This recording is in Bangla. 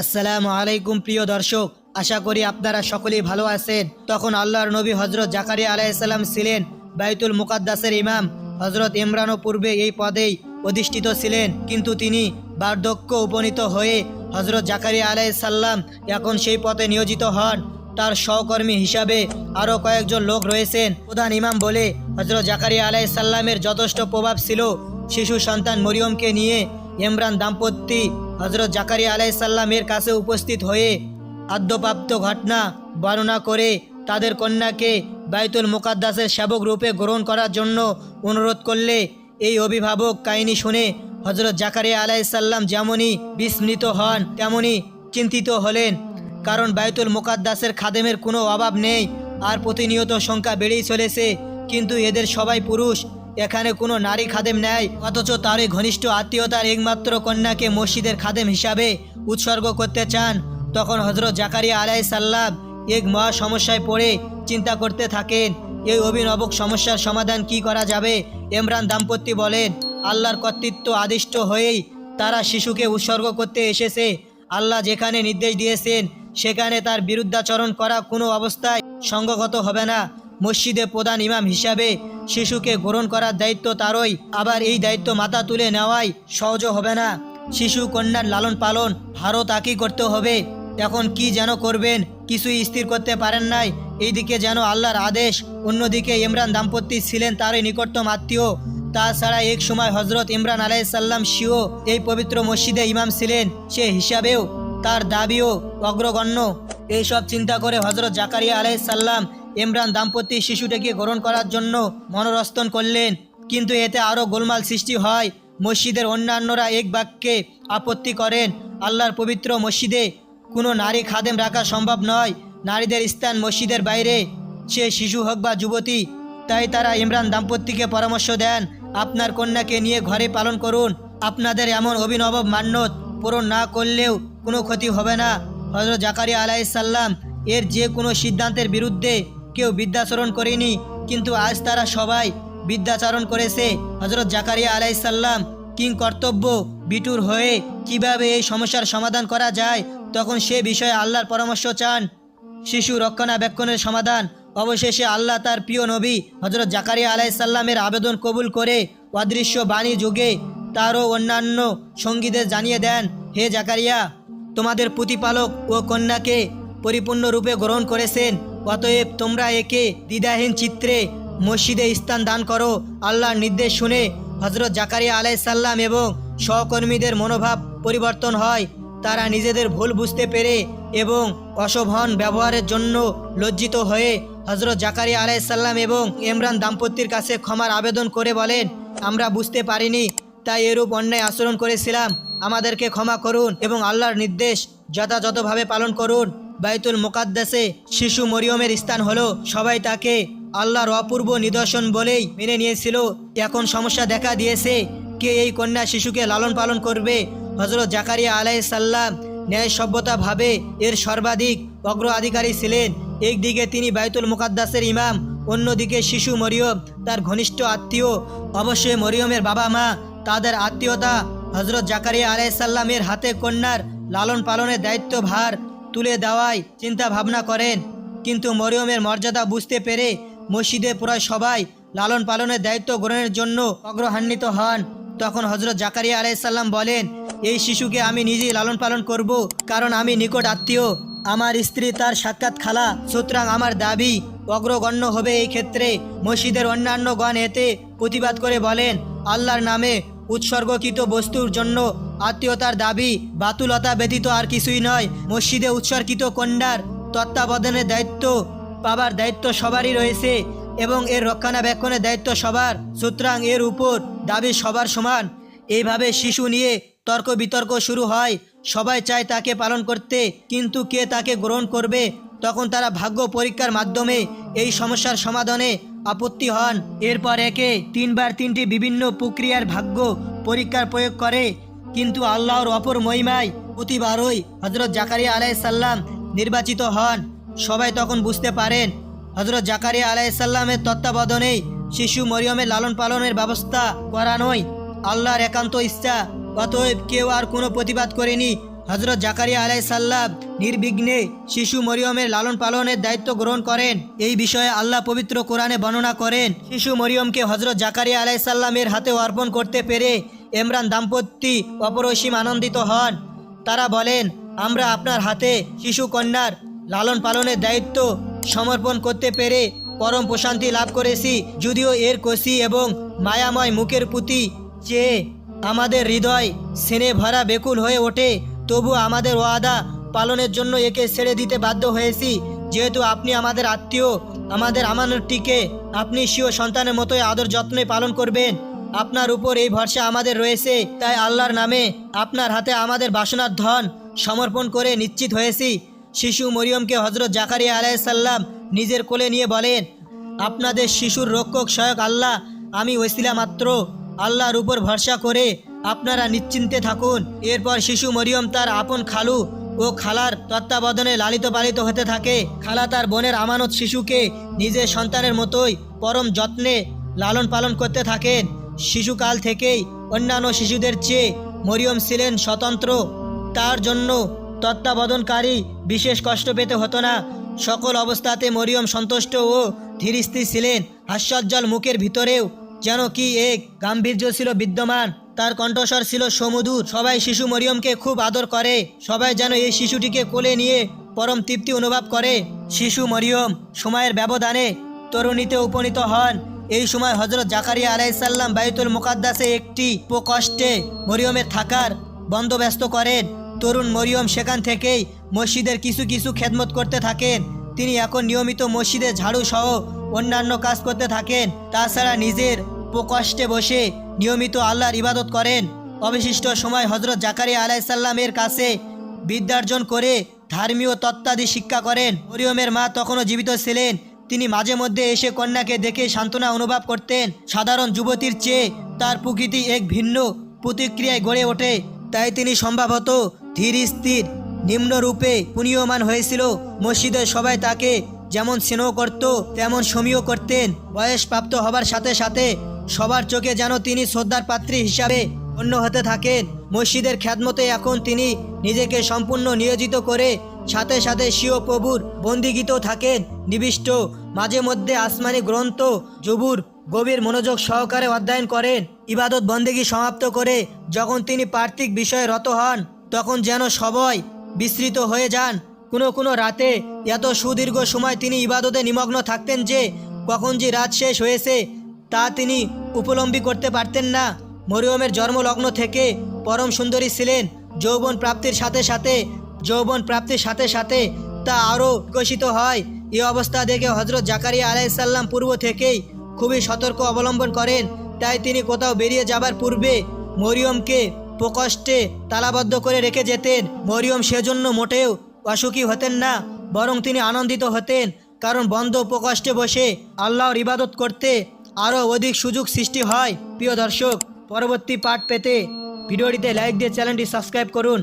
আসসালামু আলাইকুম প্রিয় দর্শক, আশা করি আপনারা সকলেই ভালো আছেন। তখন আল্লাহর নবী হজরত জাকারিয়া আলাইসাল্লাম ছিলেন বাইতুল মুকাদ্দাসের ইমাম। হজরত ইমরানও পূর্বে এই পদেই অধিষ্ঠিত ছিলেন, কিন্তু তিনি বার্ধক্য উপনীত হয়ে হজরত জাকারিয়া আলাইসাল্লাম এখন সেই পথে নিয়োজিত হন। তার সহকর্মী হিসাবে আরও কয়েকজন লোক রয়েছেন। প্রধান ইমাম বলে হজরত জাকারিয়া আলাইসাল্লামের যথেষ্ট প্রভাব ছিল। শিশু সন্তান মরিয়মকে নিয়ে ইমরান দাম্পত্য হজরত জাকারিয়া আলাইসাল্লামের কাছে উপস্থিত হয়ে আদ্যপ্রাপ্ত ঘটনা বর্ণনা করে তাদের কন্যাকে বাইতুল মুকাদ্দাসের সেবক রূপে গ্রহণ করার জন্য অনুরোধ করলে এই অভিভাবক কাহিনী শুনে হজরত জাকারিয়া আলাইসাল্লাম যেমনই বিস্মৃত হন, তেমনই চিন্তিত হলেন। কারণ বাইতুল মুকাদ্দাসের খাদেমের কোনো অভাব নেই, আর প্রতিনিয়ত সংখ্যা বেড়েই চলেছে। কিন্তু এদের সবাই পুরুষ এখানে কোনো নারী খাদেম নেয় অথচ তারই ঘনিষ্ঠ আত্মীয়তার একমাত্র কন্যাকে মসজিদের খাদেম হিসাবে উৎসর্গ করতে চান। তখন হজরত জাকারিয়া আলাই সাল্লাম এক মহা সমস্যায় পড়ে চিন্তা করতে থাকেন, এই অভিনবক সমস্যার সমাধান কি করা যাবে? ইমরান দাম্পত্য বলেন, আল্লাহর কর্তৃত্ব আদিষ্ট হয়েই তারা শিশুকে উৎসর্গ করতে এসেছে। আল্লাহ যেখানে নির্দেশ দিয়েছেন, সেখানে তার বিরুদ্ধাচরণ করা কোনো অবস্থায় সঙ্গগত হবে না। মসজিদে প্রধান ইমাম হিসাবে শিশুকে গ্রহণ করার দায়িত্ব তারই। আবার এই দায়িত্ব মাথা তুলে নেওয়াই সহজ হবে না। শিশু কন্যার লালন পালন ভারও তাকেই করতে হবে। এখন কি যেন করবেন, কিছুই স্থির করতে পারেন নাই। এইদিকে যেন আল্লাহর আদেশ, অন্যদিকে ইমরান দাম্পত্য ছিলেন তারই নিকটতম আত্মীয়। তাছাড়া এক সময় হজরত ইমরান আলাইসাল্লাম শিও এই পবিত্র মসজিদে ইমাম ছিলেন। সে হিসাবেও তার দাবিও অগ্রগণ্য। এইসব চিন্তা করে হজরত জাকারিয়া আলাইসাল্লাম ইমরান দাম্পত্য শিশুটিকে গ্রহণ করার জন্য মনোরস্তন করলেন। কিন্তু এতে আরও গোলমাল সৃষ্টি হয়। মসজিদের অন্যান্যরা এক বাক্যে আপত্তি করেন, আল্লাহর পবিত্র মসজিদে কোনো নারী খাদেম রাখা সম্ভব নয়। নারীদের স্থান মসজিদের বাইরে। সে শিশু হোক বা যুবতী, তাই তারা ইমরান দাম্পত্যকে পরামর্শ দেন, আপনার কন্যাকে নিয়ে ঘরে পালন করুন। আপনাদের এমন অভিনব মান্যত পূরণ না করলেও কোনো ক্ষতি হবে না। হজরত জাকারিয়া আলাইসাল্লাম এর যে কোনো সিদ্ধান্তের বিরুদ্ধে কেউ বিদ্যাচরণ করেনি, কিন্তু আজ তারা সবাই বিদ্যাচরণ করেছে। হজরত জাকারিয়া আলাইসাল্লাম কিং কর্তব্য বিটুর হয়ে কীভাবে এই সমস্যার সমাধান করা যায়, তখন সে বিষয়ে আল্লাহর পরামর্শ চান। শিশু রক্ষণাবেক্ষণের সমাধান। অবশেষে আল্লাহ তার প্রিয় নবী হজরত জাকারিয়া আলাইসাল্লামের আবেদন কবুল করে অদৃশ্য বাণী যুগে তারও অন্যান্য সঙ্গীদের জানিয়ে দেন, হে জাকারিয়া, তোমাদের প্রতিপালক ও কন্যাকে পরিপূর্ণরূপে গ্রহণ করেছেন। অতএব তোমরা একে দ্বিধাহীন চিত্রে মসজিদে স্থান দান করো, আল্লাহর নির্দেশ শুনে হজরত জাকারিয়া আলাইসাল্লাম এবং সহকর্মীদের মনোভাব পরিবর্তন হয়। তারা নিজেদের ভুল বুঝতে পেরে এবং অশোভন ব্যবহারের জন্য লজ্জিত হয়ে হজরত জাকারিয়া আলাইসাল্লাম এবং ইমরান দাম্পত্যের কাছে ক্ষমার আবেদন করে বলেন, আমরা বুঝতে পারিনি, তাই এরূপ অন্যায় আচরণ করেছিলাম। আমাদেরকে ক্ষমা করুন এবং আল্লাহর নির্দেশ যথাযথভাবে পালন করুন। বাইতুল মোকাদ্দাসে শিশু মরিয়মের স্থান হলো, সবাই তাকে আল্লাহর অপূর্ব নিদর্শন বলেই মেনে নিয়েছিল। এখন সমস্যা দেখা দিয়েছে কে এই কন্যা শিশুকে লালন পালন করবে। হজরত জাকারিয়া আলাইসাল্লাম ন্যায় সভ্যতাভাবে এর সর্বাধিক অগ্রাধিকারী ছিলেন। একদিকে তিনি বাইতুল মুকাদ্দাসের ইমাম, অন্যদিকে শিশু মরিয়ম, তার ঘনিষ্ঠ আত্মীয়। অবশ্যই মরিয়মের বাবা মা, তাদের আত্মীয়তা হজরত জাকারিয়া আলাইসাল্লামের হাতে কন্যার লালন পালনের দায়িত্ব ভার তুলে দেওয়ায় চিন্তা ভাবনা করেন। কিন্তু মরিয়মের মর্যাদা বুঝতে পেরে মসজিদে প্রায় সবাই লালন পালনের দায়িত্ব গ্রহণের জন্য অগ্রহান্বিত হন। তখন হজরত জাকারিয়া আলাইসাল্লাম বলেন, এই শিশুকে আমি নিজেই লালন পালন করব, কারণ আমি নিকট আত্মীয়। আমার স্ত্রী তার সাক্ষাৎ খালা, সুতরাং আমার দাবি অগ্রগণ্য হবে এই ক্ষেত্রে। মসজিদের অন্যান্য গণ এতে প্রতিবাদ করে বলেন, আল্লাহর নামে উৎসর্গকৃত বস্তুর জন্য আত্মীয়তার দাবি, বাতুলতা ব্যতীত আর কিছুই নয়। মসজিদে উৎসর্গিত কন্যার তত্ত্বাবধানের দায়িত্ব পাবার দায়িত্ব সবারই রয়েছে এবং এর রক্ষণাবেক্ষণের দায়িত্ব সবার। সুতরাং এর উপর দাবি সবার সমান। এইভাবে শিশু নিয়ে তর্ক বিতর্ক শুরু হয়। সবাই চায় তাকে পালন করতে, কিন্তু কে তাকে গ্রহণ করবে? তখন তারা ভাগ্য পরীক্ষার মাধ্যমে এই সমস্যার সমাধানে আপত্তি হন। এরপর একে তিনবার তিনটি বিভিন্ন প্রক্রিয়ার ভাগ্য পরীক্ষার প্রয়োগ করে। কিন্তু আল্লাহর অপর মহিমায় প্রতিবারই হজরত জাকারিয়া আলাইসাল্লাম নির্বাচিত হন। সবাই তখন বুঝতে পারেন হজরত জাকারিয়া আলাইসাল্লামের তত্ত্বাবধানেই শিশু মরিয়মের লালন পালনের ব্যবস্থা করা নয় আল্লাহর একান্ত ইচ্ছা। অতএব কেউ আর কোনো প্রতিবাদ করেনি। হজরত জাকারিয়া আলাই সাল্লাম নির্বিঘ্নে শিশু মরিয়মের লালন পালনের দায়িত্ব গ্রহণ করেন। এই বিষয়ে আল্লাহ পবিত্র কোরআনে বর্ণনা করেন, শিশু মরিয়মকে হজরত জাকারিয়া আলাই সাল্লামের হাতে অর্পণ করতে পেরে ইমরান দাম্পত্য অপরসীম আনন্দিত হন। তারা বলেন, আমরা আপনার হাতে শিশু কন্যার লালন পালনের দায়িত্ব সমর্পণ করতে পেরে পরম প্রশান্তি লাভ করেছি। যদিও এর কষি এবং মায়াময় মুখের প্রতি চেয়ে আমাদের হৃদয় সেনে ভরা বেকুল হয়ে ওঠে, তবু আমাদের ওয়াদা পালনের জন্য একে ছেড়ে দিতে বাধ্য হয়েছি। যেহেতু আপনি আমাদের আত্মীয়, আমাদের আমানতটিকে আপনি স্বীয় সন্তানের মতোই আদর যত্নে পালন করবেন। আপনার উপর এই ভরসা আমাদের রয়েছে, তাই আল্লাহর নামে আপনার হাতে আমাদের বাসনার ধন সমর্পণ করে নিশ্চিত হয়েছি। শিশু মরিয়মকে হজরত জাকারিয়া আলাইসাল্লাম নিজের কোলে নিয়ে বলেন, আপনাদের শিশুর রক্ষক সহায়ক আল্লাহ, আমি ওইসিলা মাত্র। আল্লাহর উপর ভরসা করে আপনারা নিশ্চিন্তে থাকুন। এরপর শিশু মরিয়ম তার আপন খালু ও খালার তত্ত্বাবধানে লালিত পালিত হতে থাকে। খালা তার বোনের আমানত শিশুকে নিজের সন্তানের মতোই পরম যত্নে লালন পালন করতে থাকেন। শিশুকাল থেকেই অন্যান্য শিশুদের চেয়ে মরিয়ম ছিলেন স্বতন্ত্র। তার জন্য তত্ত্বাবধানকারী বিশেষ কষ্ট পেতে হতো না। সকল অবস্থাতে মরিয়ম সন্তুষ্ট ও ধীরস্থির ছিলেন। হাস্যজ্জ্বল মুখের ভিতরেও যেন কি এক গাম্ভীর্য ছিল বিদ্যমান। তার কণ্ঠস্বর ছিল সমুদূর সবাই শিশু মরিয়মকে খুব আদর করে। সবাই যেন এই শিশুটিকে কোলে নিয়ে পরম তৃপ্তি অনুভব করে। শিশু মরিয়ম সময়ের ব্যবধানে তরুণীতে উপনীত হন। এই সময় হজরত জাকারিয়া আলাইসাল্লাম বাইতুল মুকাদ্দাসে একটি প্রকষ্টে মরিয়মের থাকার বন্দোবস্ত করেন। তরুণ মরিয়ম সেখান থেকেই মসজিদের কিছু কিছু খেদমত করতে থাকেন। তিনি এখন নিয়মিত মসজিদে ঝাড়ু সহ অন্যান্য কাজ করতে থাকেন। তাছাড়া নিজের প্রকষ্টে বসে নিয়মিত আল্লাহর ইবাদত করেন। অবশিষ্ট সময় হজরত জাকারিয়া আলাইসাল্লামের কাছে বিদ্যার্জন করে ধর্মীয় তত্ত্বাদি শিক্ষা করেন। মরিয়মের মা তখনও জীবিত ছিলেন। তিনি মাঝে মধ্যে এসে কন্যাকে দেখে সান্ত্বনা অনুভব করতেন। সাধারণ যুবতীর চেয়ে তার প্রকৃতি এক ভিন্ন, প্রতিক্রিয়ায় গড়ে ওঠে। তাই তিনি সম্ভবত ধীর, স্থির, নিম্নরূপে পুনীয়মান হয়েছিল। মসজিদের সবাই তাকে যেমন স্নেহ করত, তেমন সমীয় করতেন। বয়স প্রাপ্ত হবার সাথে সাথে সবার চোখে যেন তিনি শ্রদ্ধার পাত্রী হিসাবে অন্য হতে থাকেন। মসজিদের খ্যাতমতে এখন তিনি নিজেকে সম্পূর্ণ নিয়োজিত করে সাথে সাথে স্বীয় প্রভুর বন্দিগীত থাকেন। নিবিষ্ট মাঝে মধ্যে আসমানি গ্রন্থ জবুর গভীর মনোযোগ সহকারে অধ্যয়ন করেন। ইবাদত বন্দেগী সমাপ্ত করে যখন তিনি পার্থিক বিষয়ে রত হন, তখন যেন সবাই বিস্তৃত হয়ে যান। কোনো কোনো রাতে এত সুদীর্ঘ সময় তিনি ইবাদতে নিমগ্ন থাকতেন যে, কখন যে রাত শেষ হয়েছে তা তিনি উপলম্বী করতে পারতেন না। মরিয়মের জন্মলগ্ন থেকে পরম সুন্দরী ছিলেন। যৌবন প্রাপ্তির সাথে সাথে যৌবন প্রাপ্তির সাথে সাথে তা আরও বিকশিত হয়। এই অবস্থা দেখে হজরত জাকারিয়া আলাইসাল্লাম পূর্ব থেকেই খুবই সতর্ক অবলম্বন করেন। তাই তিনি কোথাও বেরিয়ে যাবার পূর্বে মরিয়মকে প্রকষ্টে তালাবদ্ধ করে রেখে যেতেন। মরিয়ম সেজন্য মোটেও অসুখী হতেন না, বরং তিনি আনন্দিত হতেন, কারণ বন্ধ প্রকষ্টে বসে আল্লাহর ইবাদত করতে আরও অধিক সুযোগ সৃষ্টি হয়। প্রিয় দর্শক, পরবর্তী পাঠ পেতে ভিডিওটিতে লাইক দিয়ে চ্যানেলটি সাবস্ক্রাইব করুন।